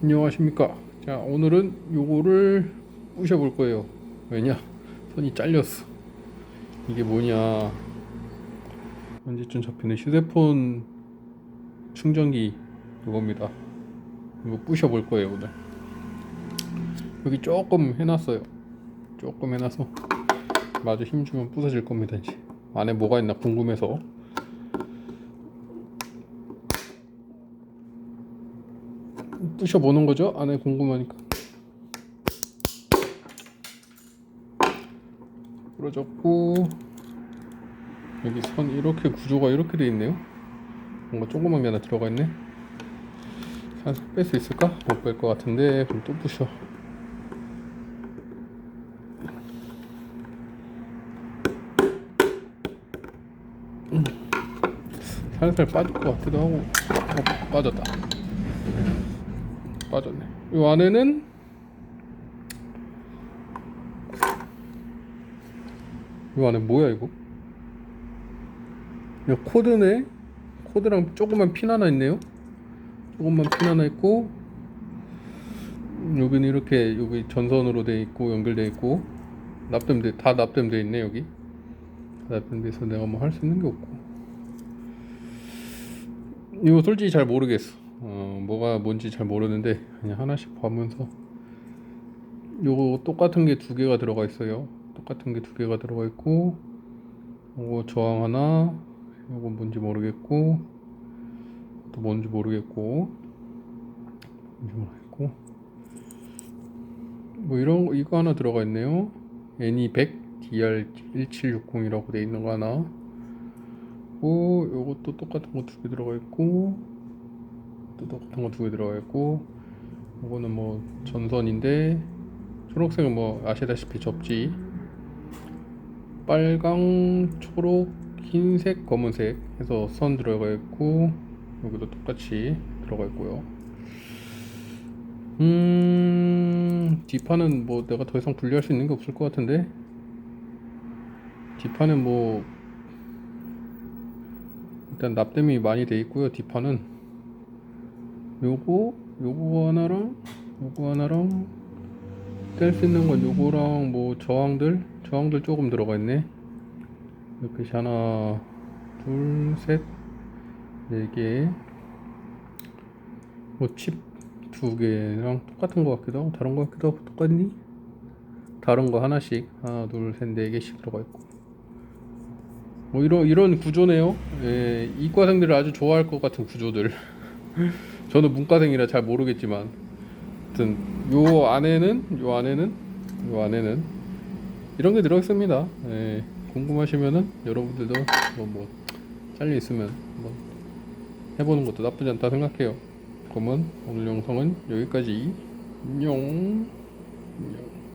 안녕하십니까. 자 오늘은 요거를 부셔 볼 거예요. 왜냐? 손이 잘렸어. 이게 뭐냐? 언제쯤 잡히는 휴대폰 충전기 이겁니다. 이거 부셔 볼 거예요 오늘. 여기 조금 해놨어요. 조금 해놔서 마저 힘주면 부서질 겁니다 이제. 안에 뭐가 있나 궁금해서 부셔보는 거죠? 안에 궁금하니까. 부러졌고 여기 선 이렇게 구조가 이렇게 돼 있네요. 뭔가 조그만 게 하나 들어가 있네. 뺄 수 있을까? 못 뺄 것 같은데 그럼 또 부셔. 음. 살살 빠질 것 같기도 하고. 어, 빠졌다 빠졌네. 이 안에는 이 안에 뭐야 이거? 이 코드네 코드랑 조그만 핀 하나 있네요. 조그만 핀 하나 있고 여기는 이렇게 여기 전선으로 돼 있고 연결돼 있고 납땜돼 다 납땜돼 있네 여기. 다 납땜돼서 내가 뭐 할 수 있는 게 없고. 이거 솔직히 잘 모르겠어 어, 뭐가 뭔지 잘 모르는데 그냥 하나씩 보면서 요거 똑같은 게 두 개가 들어가 있어요. 똑같은 게 두 개가 들어가 있고 요거 저항 하나 요거 뭔지 모르겠고 또 뭔지 모르겠고 뭔지 모르겠고. 뭐 이런 거 이거 하나 들어가 있네요. NE100 DR1760이라고 돼 있는 거 하나. 오 요것도 똑같은 거 두 개 들어가 있고 또 똑같은 거 두 개 들어가 있고 요거는 뭐 전선인데 초록색은 뭐 아시다시피 접지. 빨강 초록 흰색 검은색 해서 선 들어가 있고 여기도 똑같이 들어가 있고요. 음 뒷판은 뭐 내가 더 이상 분리할 수 있는 게 없을 것 같은데? 뒷판은 뭐 일단 납땜이 많이 돼 있고요 뒷판은 요거 요거 하나랑 요거 하나랑 뗄 수 있는 건 요거랑 뭐 저항들 저항들 조금 들어가 있네 이렇게 하나 둘셋네개 뭐 칩 두 개랑 똑같은 것 같기도 하고 다른 것 같기도 하고 똑같니? 다른 거 하나씩 하나 둘셋네 개씩 들어가 있고 뭐 이런 이런 구조네요. 예, 이과생들이 아주 좋아할 것 같은 구조들. 저는 문과생이라 잘 모르겠지만, 하여튼 요 안에는 요 안에는 요 안에는 이런 게 들어 있습니다. 예, 궁금하시면은 여러분들도 뭐, 뭐 잘려 있으면 한번 해보는 것도 나쁘지 않다 생각해요. 그러면 오늘 영상은 여기까지. 안녕. 안녕.